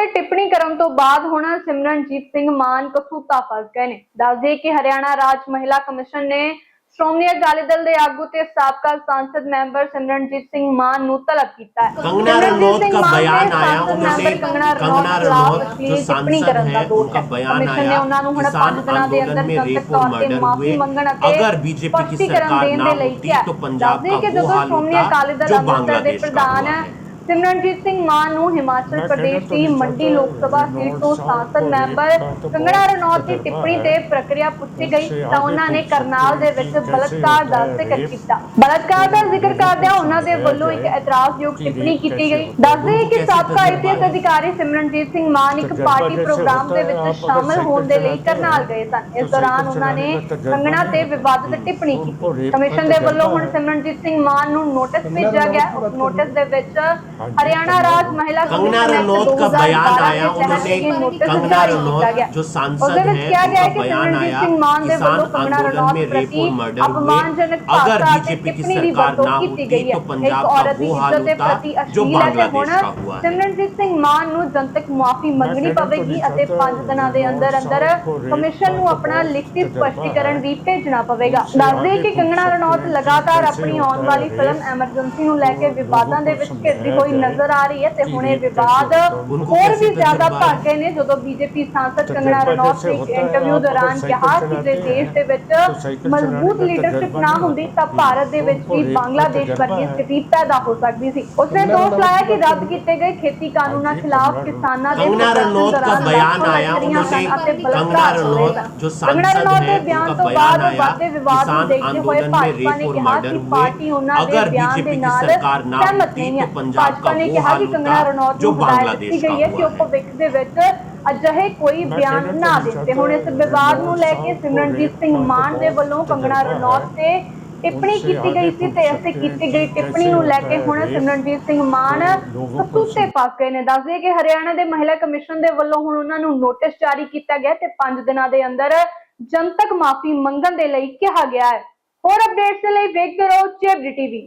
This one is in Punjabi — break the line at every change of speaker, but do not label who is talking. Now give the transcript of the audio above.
ਤੇ ਟਿੱਪਣੀ ਕਰਨ ਤੋਂ ਬਾਅਦ ਹੁਣ ਸਿਮਰਨਜੀਤ ਸਿੰਘ ਮਾਨ ਕਸੂਤਾ ਫਸ ਗਏ ਨੇ। ਦੱਸਦੇ ਕਿ ਹਰਿਆਣਾ ਰਾਜ ਮਹਿਲਾ ਕਮਿਸ਼ਨ ਨੇ ਸ਼੍ਰੋਮਣੀ ਅਕਾਲੀ ਦਲ ਦੇ ਆਗੂ ਤੇ ਸਾਬਕਾ ਸੰਸਦ ਮੈਂਬਰ ਸਿਮਰਨਜੀਤ ਸਿੰਘ ਮਾਨ ਨੂੰ ਤਲਬ ਕੀਤਾ ਹੈ। ਕੰਗਨਾ ਰਣੌਤ ਦਾ ਬਿਆਨ ਦੇ ਕੰਗਨਾ
ਨੇ
ਮਾਫੀ ਮੰਗਣ ਅਤੇ ਅਗਰ
ਬੀਜੇਪੀ ਹੈ।
ਸਿਮਰਨਜੀਤ ਸਿੰਘ ਮਾਨ ਨੂੰ ਹਿਮਾਚਲ ਪ੍ਰਦੇਸ਼ ਦੀ ਮੰਡੀ ਲੋਕ ਸਭਾ ਸੀਟ ਤੋਂ ਸਾਂਸਦ ਮੈਂਬਰ ਕੰਗਣਾ ਰਣੌਤ ਦੀ ਟਿੱਪਣੀ ਤੇ ਪ੍ਰਕਿਰਿਆ ਪੁੱਛੀ ਗਈ ਤਾਂ ਉਹਨਾਂ ਨੇ ਕਰਨਾਲ ਦੇ ਵਿੱਚ ਬਲਤਕਾਰ ਦਾ ਜ਼ਿਕਰ ਕੀਤਾ। ਬਲਤਕਾਰ ਦਾ ਜ਼ਿਕਰ ਕਰਦਿਆਂ ਉਹਨਾਂ ਦੇ ਵੱਲੋਂ ਇੱਕ ਇਤਰਾਜ਼ਯੋਗ ਟਿੱਪਣੀ ਕੀਤੀ ਗਈ। ਦੱਸਦੇ ਕਿ ਸਾਬਕਾ ਆਈਪੀਐਸ ਅਧਿਕਾਰੀ ਸਿਮਰਨਜੀਤ ਸਿੰਘ ਮਾਨ ਇੱਕ ਪਾਰਟੀ ਪ੍ਰੋਗਰਾਮ ਦੇ ਵਿੱਚ ਸ਼ਾਮਲ ਹੋਣ ਦੇ ਲਈ ਕਰਨਾਲ ਗਏ ਸਨ। ਇਸ ਦੌਰਾਨ ਉਹਨਾਂ ਨੇ ਕੰਗਣਾ ਤੇ ਵਿਵਾਦਿਤ ਟਿੱਪਣੀ ਕੀਤੀ। ਕਮਿਸ਼ਨ ਦੇ ਵੱਲੋਂ ਹੁਣ ਸਿਮਰਨਜੀਤ ਸਿੰਘ ਮਾਨ ਨੂੰ ਨੋਟਿਸ ਭੇਜਿਆ ਗਿਆ। ਉਸ ਨੋਟਿਸ ਦੇ ਵਿੱਚ ਹਰਿਆਣਾ ਰਾਜ ਮਹਿਲਾ
कंगना
ਕਮਿਸ਼ਨ
रनौत का बयान आया उन्होंने कंगना रनौत जो सांसद है
है
उनका बयान आया किसान आंदोलन में रेप और मर्डर हुए अगर बीजेपी की सरकार ना होती तो पंजाब का वो हाल होता जो बांग्लादेश का हुआ है
ਸਿਮਰਨਜੀਤ ਸਿੰਘ ਮਾਨ ਨੂੰ ਜਨਤਕ ਮੁਆਫੀ ਮੰਗਣੀ ਪਵੇਗੀ ਅਤੇ 5 ਦਿਨਾਂ ਦੇ ਅੰਦਰ ਅੰਦਰ ਕਮਿਸ਼ਨ ਨੂੰ ਆਪਣਾ ਲਿਖਤੀ ਸਪਸ਼ਟੀਕਰਨ ਵੀ ਭੇਜਣਾ ਪਵੇਗਾ ਦੱਸਦੇ ਕਿ ਕੰਗਣਾ ਰਣੌਤ ਲਗਾਤਾਰ ਆਪਣੀ ਆਉਣ ਵਾਲੀ ਫਿਲਮ ਐਮਰਜੈਂਸੀ ਨੂੰ ਲੈ ਕੇ ਵਿਵਾਦਾਂ ਦੇ ਵਿੱਚ ਘਿਰਦੀ ਹੋਈ ਹੋਈ ਨਜ਼ਰ ਆ ਰਹੀ ਹੈ ਤੇ ਹੁਣ ਇਹ ਵਿਵਾਦ ਹੋਰ ਵੀ ਜ਼ਿਆਦਾ ਭੜ ਨੇ ਜਦੋਂ ਬੀਜੇਪੀ ਸਾਂਸਦ ਕੰਗਣਾ ਰਣੌਤ ਨੇ ਇੰਟਰਵਿਊ ਦੌਰਾਨ ਕਿਹਾ ਕਿ ਜੇ ਦੇਸ਼ ਦੇ ਵਿੱਚ ਮਜ਼ਬੂਤ ਲੀਡਰਸ਼ਿਪ ਨਾ ਹੁੰਦੀ ਤਾਂ ਭਾਰਤ ਦੇ ਵਿੱਚ ਵੀ ਬੰਗਲਾਦੇਸ਼ ਵਰਗੀ ਸਥਿਤੀ ਪੈਦਾ ਹੋ ਸਕਦੀ ਸੀ। ਉਸਨੇ ਦੋਸ਼ ਲਾਇਆ ਕਿ ਰੱਦ ਕੀਤੇ ਗਏ ਖੇਤੀ ਕਾਨੂੰਨਾਂ ਖਿਲਾਫ ਕਿਸਾਨਾਂ ਦੇ
ਕੰਗਣਾ
ਰਣੌਤ
ਦਾ
ਬਿਆਨ
ਆਇਆ
ਉਹਨਾਂ
ਨੇ
ਕੰਗਣਾ ਰਣੌਤ
ਜੋ
ਸਾਂਸਦ ਹੈ ਬਿਆਨ ਤੋਂ ਬਾਅਦ ਵੱਧਦੇ ਵਿਵਾਦ ਨੂੰ ਦੇਖਦੇ ਹੋਏ ਭਾਜਪਾ ਨੇ ਕਿਹਾ ਕਿ ਪਾਰਟੀ ਉਹਨਾਂ ਦੇ ਬਿਆਨ ਦੇ ਨਾਲ ਸਹਿਮਤ ਨਹੀਂ ਹੈ ਭਾਜਪਾ ਨੇ ਕਿਹਾ ਕਿ
ਕੰਗਣਾ
ਰਣੌਤ ਨੂੰ ਹਦਾਇਤ ਦਿੱਤੀ ਗਈ ਹੈ ਕਿ ਉਹ ਭਵਿੱਖ ਦੇ ਵਿੱਚ ਅਜਿਹੇ ਕੋਈ ਬਿਆਨ ਨਾ ਦਿੱਤੇ ਹੁਣ। ਇਸ ਵਿਵਾਦ ਨੂੰ ਲੈ ਕੇ ਸਿਮਰਨਜੀਤ ਸਿੰਘ ਮਾਨ ਦੇ ਵੱਲੋਂ ਕੰਗਣਾ ਰਣੌਤ ਤੇ ਟਿੱਪਣੀ ਕੀਤੀ ਗਈ ਸੀ ਤੇ ਇਸੇ ਕੀਤੀ ਗਈ ਟਿੱਪਣੀ ਨੂੰ ਲੈ ਕੇ ਹੁਣ ਸਿਮਰਨਜੀਤ ਸਿੰਘ ਮਾਨ ਸਤੂਤੇ ਪਾਕੇ ਨੇ। ਦੱਸਦੇ ਕਿ ਹਰਿਆਣਾ ਦੇ ਮਹਿਲਾ ਕਮਿਸ਼ਨ ਦੇ ਵੱਲੋਂ ਹੁਣ ਉਹਨਾਂ ਨੂੰ ਨੋਟਿਸ ਜਾਰੀ ਕੀਤਾ ਗਿਆ ਤੇ 5 ਦਿਨਾਂ ਦੇ ਅੰਦਰ ਜਨਤਕ ਮਾਫੀ ਮੰਗਣ ਦੇ ਲਈ ਕਿਹਾ ਗਿਆ ਹੈ। ਹੋਰ ਅਪਡੇਟਸ ਲਈ ਵੇਖਦੇ ਰਹੋ ਚੇਬਰੀ ਟੀਵੀ।